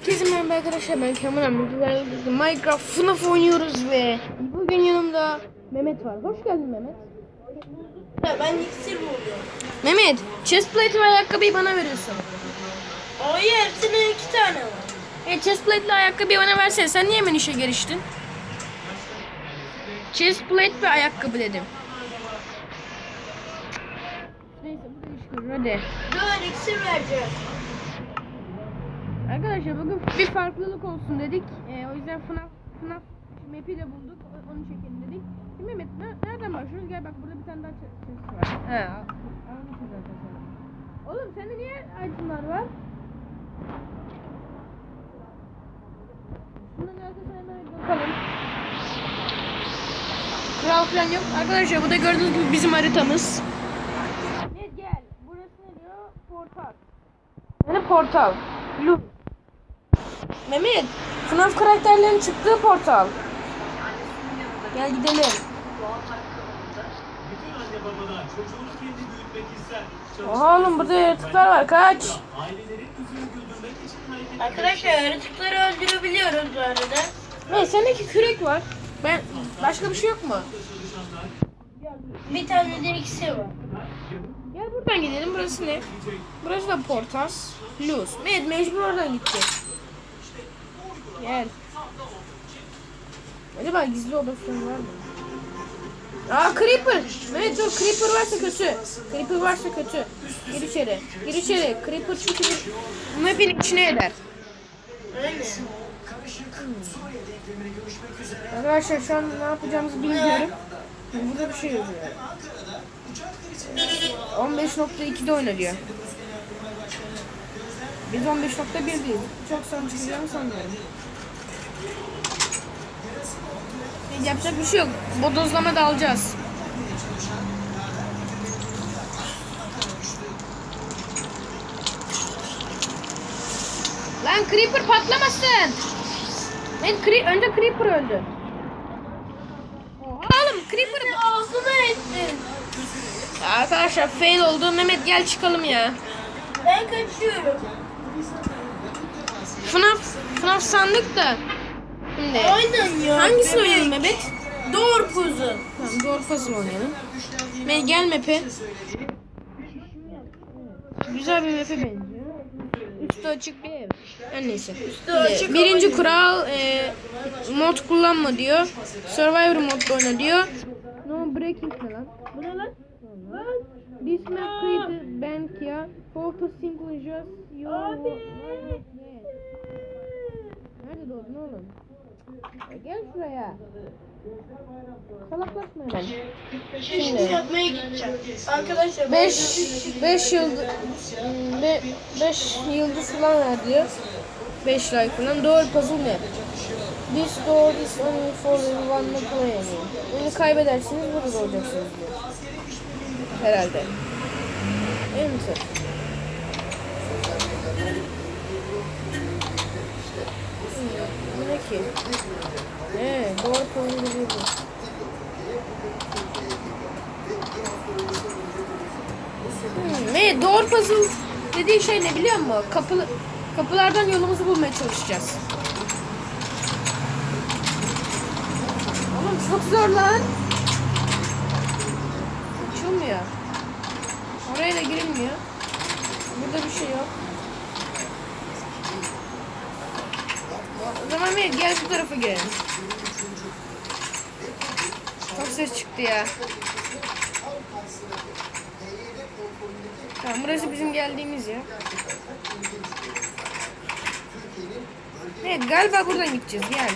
Herkese merhaba arkadaşlar ben Kemal Bugün Minecraft FNAF oynuyoruz ve bugün yanımda Mehmet var. Hoş geldin Mehmet. Ya ben iksir buldum. Mehmet, chestplate ve ayakkabıyı bana veriyorsun. Hayır hepsinin iki tane var. E chestplate ile ayakkabıyı bana versene. Sen niye hemen işe giriştin? Chestplate ve ayakkabı dedim. Neyse bu da iş görür hadi. Dur iksir vereceğim. Arkadaşlar bugün bir farklılık olsun dedik. Ee, o yüzden FNAF, FNAF map'i de bulduk. Onu çekelim dedik. Şimdi Mehmet ne- nereden başlıyoruz? Gel bak burada bir tane daha chest var. He. Oğlum sende niye itemlar var? Şunların arkasına hemen bir bakalım. Kral falan yok. Arkadaşlar bu da gördüğünüz gibi bizim haritamız. Ne gel. Burası ne diyor? Portal. Yani portal. Lu. Mehmet, FNAF karakterlerinin çıktığı portal. Gel gidelim. Oğlum burada yaratıklar var kaç. Arkadaşlar yaratıkları öldürebiliyoruz bu arada. Ne sendeki kürek var. Ben başka bir şey yok mu? Bir tane de iksir var. Gel buradan gidelim. Burası ne? Burası da portal. Luz. Mehmet mecbur oradan gideceğiz. Gel. Acaba gizli oda falan var mı? Aa Creeper. Mehmet dur Creeper varsa kötü. Creeper varsa kötü. Gir içeri. Gir içeri. Creeper çünkü. Bu map'in içine eder. Öyle. Arkadaşlar şu an ne yapacağımızı bilmiyorum. Burada bir şey yazıyor. 15.2'de oynanıyor. Biz 15.1'deyiz. Çok çıkacağını sanmıyorum. Yapacak bir şey yok. Bodozlama da alacağız. Lan Creeper patlamasın. Ben cre önce Creeper öldü. Oha oğlum Creeper Ağzına ettin. Arkadaşlar fail oldu. Mehmet gel çıkalım ya. Ben kaçıyorum. FNAF FNAF sandık da. Şimdi Aynen ya. hangisini bebek. oynayalım Mehmet? Doğru puzzle. Tamam doğru puzzle oynayalım. Mehmet gel map'e. Güzel bir map'e benziyor. Üstü açık bir ev. Her neyse. Şimdi açık birinci kural e, mod kullanma diyor. Survivor modda oyna diyor. No breaking ne lan? Bu ne lan? This map created bank ya. Photo simple just your Abi. Nerede doğdun oğlum? Ya gel şuraya. Salaklaşma hemen. Şimdi yapmaya gideceğim. Arkadaşlar 5 5 yıldız 5 yıldız falan ver diyor. 5 like falan. Doğru puzzle yap? This door is only for everyone to play again. Bunu kaybedersiniz burada olacaksınız diyor. Herhalde. Enter. Hmm, Bu ne ki? Ee, doğru değil bu. Hmm, ne? Doğru puzzle dediği şey ne biliyor musun? Kapı, kapılardan yolumuzu bulmaya çalışacağız. Oğlum çok zor lan. Açılmıyor. Oraya da girilmiyor. Burada bir şey yok. Mehmet gel bu tarafa girelim. Çok ses çıktı ya. Tamam burası bizim geldiğimiz yer. Evet galiba buradan gideceğiz gel.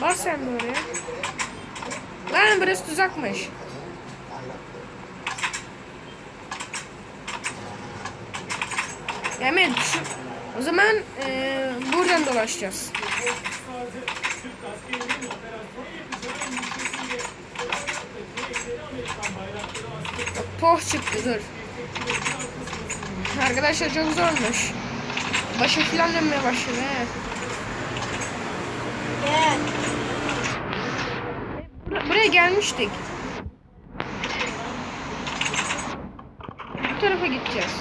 Bas sen de oraya. Lan burası tuzakmış. Hemen şu, o zaman eee, buradan dolaşacağız. Poh çıktı dur. Arkadaşlar çok zormuş. Başım falan dönmeye başladı he. Gel. Bur- buraya gelmiştik. Bu tarafa gideceğiz.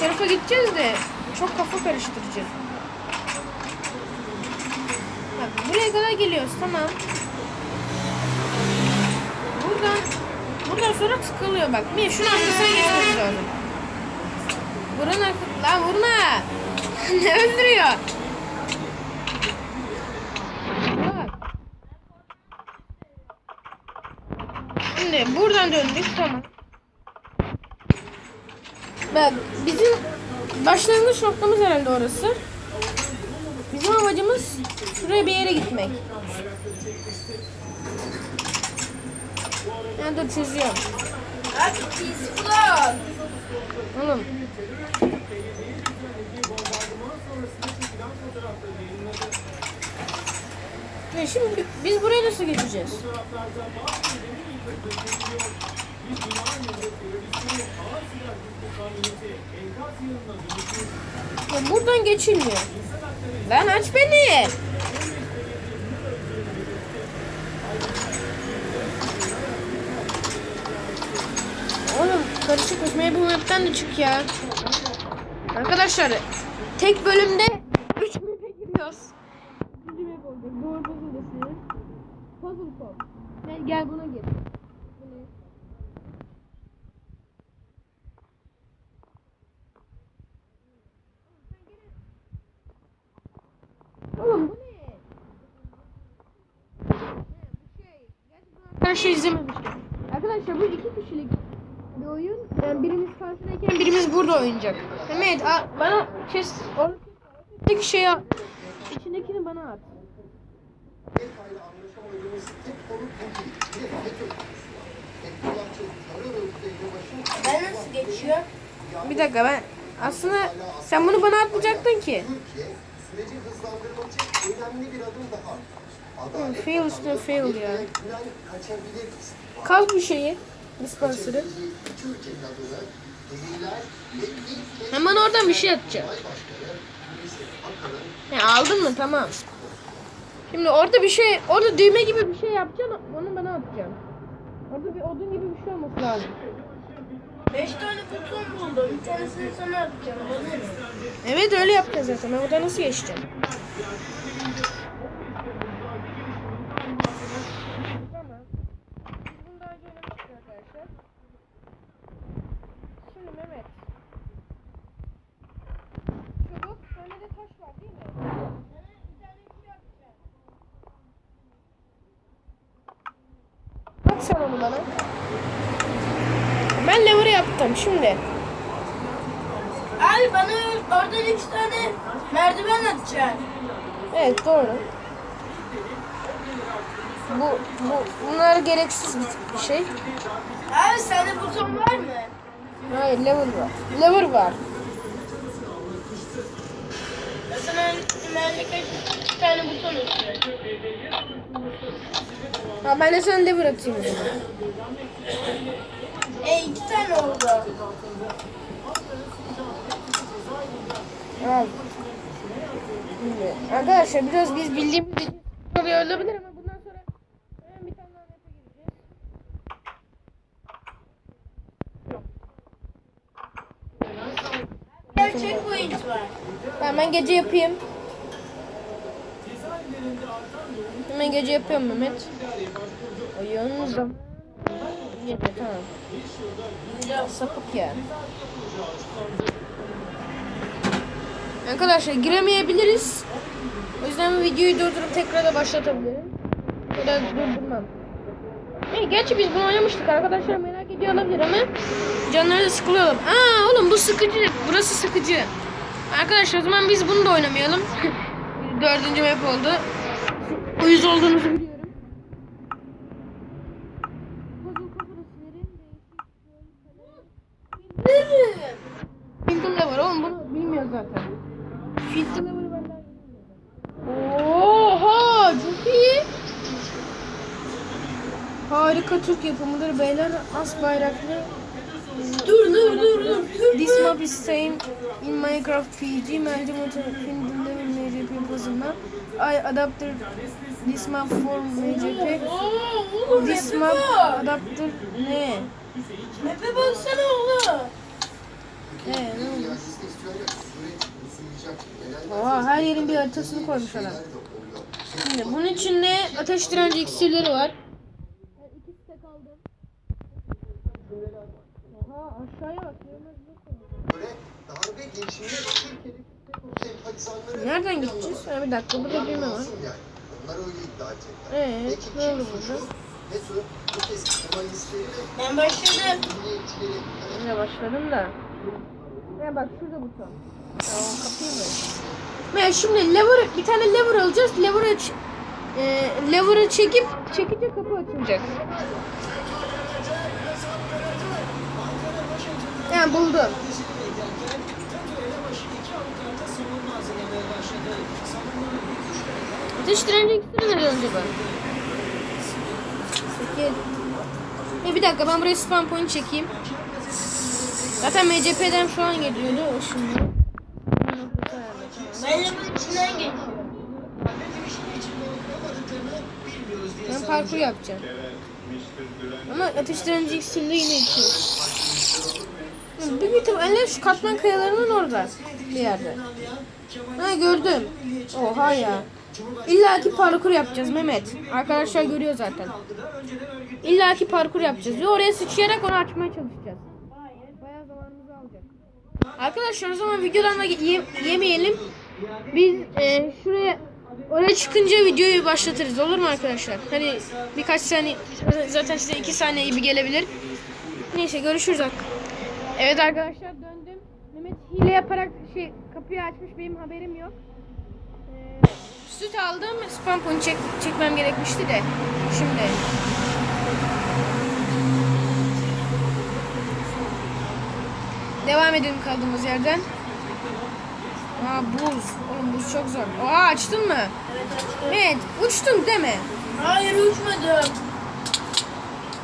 Tarafa gideceğiz de çok kafa karıştırıcı. Bak buraya kadar geliyoruz tamam. Buradan buradan sonra tıkılıyor bak. Bir şunun arkasına geçmemiz lazım. Buranın arka... Lan vurma. ne öldürüyor? Şimdi buradan döndük tamam. Bak bizim başlangıç noktamız herhalde orası. Bizim amacımız şuraya bir yere gitmek. Ben de çözüyorum. Abi falan. Oğlum. Ya şimdi biz buraya nasıl geçeceğiz? Ya buradan geçilmiyor. Lan aç beni. Oğlum karışık Maybe Map'ten de çık ya. Arkadaşlar tek bölümde 3 map'e giriyoruz. İkinci map olacak. Doğru puzzle'dasın. Puzzle Pop. Gel, gel buna gir. Bu ne? Oğlum bu ne? Arkadaşlar izlememiştim. Arkadaşlar bu iki kişilik bir oyun. Yani birimiz karşıdayken birimiz burada oynayacak. Mehmet a- bana kes oradaki şeyi. İçindekini bana at. Ben nasıl geçiyorum? Bir dakika ben aslında sen bunu bana atmayacaktın ki. Süreci hızlandırmak için önemli bir adım daha. Hı, fail üstüne fail ya. Kaz bu şeyi. Dispenser'ı. Hemen oradan bir şey atacağım. Ya aldın mı? Tamam. Şimdi orada bir şey, orada düğme gibi bir şey yapacaksın, onu bana atacaksın. Orada bir odun gibi bir şey olması lazım. Beş tane buton buldum. Bir tanesini sana atacağım. Evet öyle yapacağız zaten. Ben oradan nasıl geçeceğim? Tamam. Biz bunu daha önce oynamıştık arkadaşlar. Şimdi Mehmet. Çubuk, sonra da taş var değil mi? At sen onu bana. Ben lever şimdi. Abi bana oradan üç tane merdiven atacaksın. Evet doğru. Bu, bu bunlar gereksiz bir- bir şey. Abi sende buton var mı? Hayır lever var. Lever var. Sana merdiven üç tane buton atıyorum. Ha ben de sana lever atayım. E iki tane oldu. Al. Arkadaşlar biraz biz bildiğimiz için oluyor olabilir ama bundan sonra hemen bir tane daha map'e gireceğiz. Gerçek point var. Hemen gece yapayım. Hemen gece yapıyorum Mehmet. Oyun zaman. Yeter tamam. Sapık ya. Arkadaşlar giremeyebiliriz. O yüzden videoyu durdurup tekrar da başlatabilirim. Ya da durdurmam. E, gerçi biz bunu oynamıştık arkadaşlar merak ediyor olabilir ama canları da sıkılıyor. Aa oğlum bu sıkıcı. Burası sıkıcı. Arkadaşlar o zaman biz bunu da oynamayalım. Dördüncü map oldu. Uyuz olduğunuzu biliyorum. Filtre var oğlum bunu bilmiyoruz zaten. Filtre varı ben daha bilmiyorum. Oha çok iyi. Harika Türk yapımıdır beyler. As bayraklı. Dur dur dur dur. This map is same in Minecraft PG. Multimeter in the MCP puzzle I adapted this map for MCP. This map adapted ne? Map'e baksana oğlum. Ee, ne oldu? Oha her yerin bir haritasını koymuş adam. Şimdi bunun içinde ateş direnci iksirleri var. İkisi de kaldı. Oha aşağıya bak. Böyle darbe girişimine Türkiye'deki FETÖ sempatizanları Nereden gideceğiz? Ha, bir dakika burada düğme var. yani. Onlar öyle iddia edecekler. Ee, Peki ne kim suçlu? burada? FETÖ bu kez Ben başladım. milliyetçileri Yine başladım da. Ya bak şurada buton. Tamam kapıyı mı? Ben şimdi lever bir tane lever alacağız. Lever'ı ç- e, lever'ı çekip çekince kapı açılacak. Yani buldum. Ateş direnci ikisini neden acaba? E bir dakika ben buraya spam point çekeyim. Zaten MCP'den şu an geliyordu o şimdi. Ben de içinden geçiyorum. Parkur yapacağım. Ama ateş direnci ikisinde yine. Hı, Büyük ihtimalle şu katman kayalarının orada bir yerde. Ha gördüm. Oha ya. İlla ki parkur yapacağız Mehmet. Arkadaşlar görüyor zaten. İlla ki parkur yapacağız. Ve oraya sıçrayarak onu açmaya çalışacağız. Bayağı zamanımızı alacak. Arkadaşlar o zaman videodan da ye- yemeyelim. Biz e, şuraya oraya çıkınca videoyu başlatırız olur mu arkadaşlar? Hani birkaç saniye zaten size iki saniye gibi gelebilir. Neyse görüşürüz. Evet arkadaşlar döndüm. Mehmet hile yaparak şey kapıyı açmış benim haberim yok. Ee, süt aldım. Spam point çek, çekmem gerekmişti de. Şimdi. Devam edelim kaldığımız yerden. Aa buz. Oğlum buz çok zor. Aa açtın mı? Evet uçtun değil mi? Hayır uçmadım.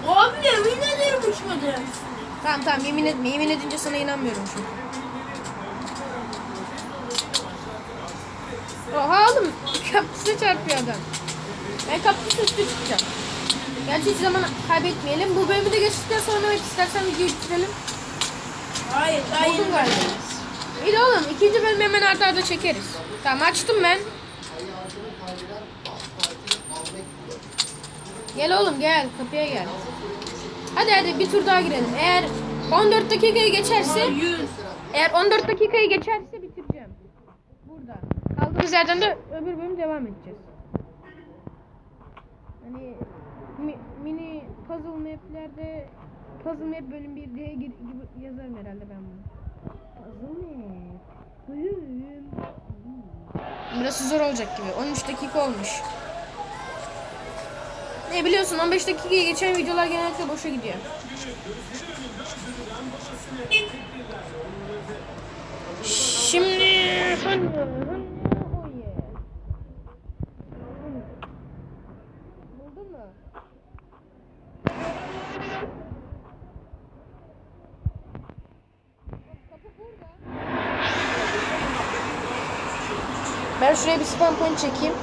Abi yemin ederim uçmadım. Tamam tamam yemin etme. Yemin edince sana inanmıyorum çünkü. Oha oğlum. Kapısına çarpıyor adam. Ben kapısının üstü çıkacağım. Gerçi hiç zaman kaybetmeyelim. Bu bölümü de geçtikten sonra evet istersen videoyu bitirelim. Hayır hayır. Buldum galiba. İyi de oğlum ikinci bölümü hemen arda arda çekeriz. Tamam açtım ben. Gel oğlum gel kapıya gel. Hadi hadi bir tur daha girelim. Eğer 14 dakikayı geçerse eğer 14 dakikayı geçerse bitireceğim. Burada. Kaldığımız yerden de öbür bölüm devam edeceğiz. Hani mi- mini puzzle maplerde puzzle map bölüm 1 diye yazarım herhalde ben bunu. Burası zor olacak gibi. 13 dakika olmuş. Ne biliyorsun 15 dakikayı geçen videolar genellikle boşa gidiyor. Şimdi hani, hani, oh yeah. Buldun mu? Ben şuraya bir spam point çekeyim.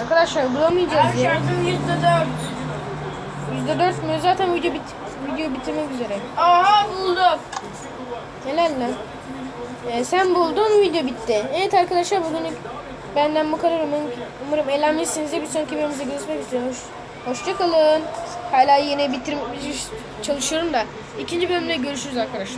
Arkadaşlar bulamayacağız ya. şarjım yüzde dört. %4 mü? Zaten video bit video bitirmek üzere. Aha buldum. Helal lan. Ee, sen buldun video bitti. Evet arkadaşlar bugünlük benden bu kadar. Umarım, umarım eğlenmişsinizdir. Bir sonraki bölümümüzde görüşmek üzere. Hoş, hoşçakalın. Hala yine bitirmek çalışıyorum da. ikinci bölümde görüşürüz arkadaşlar.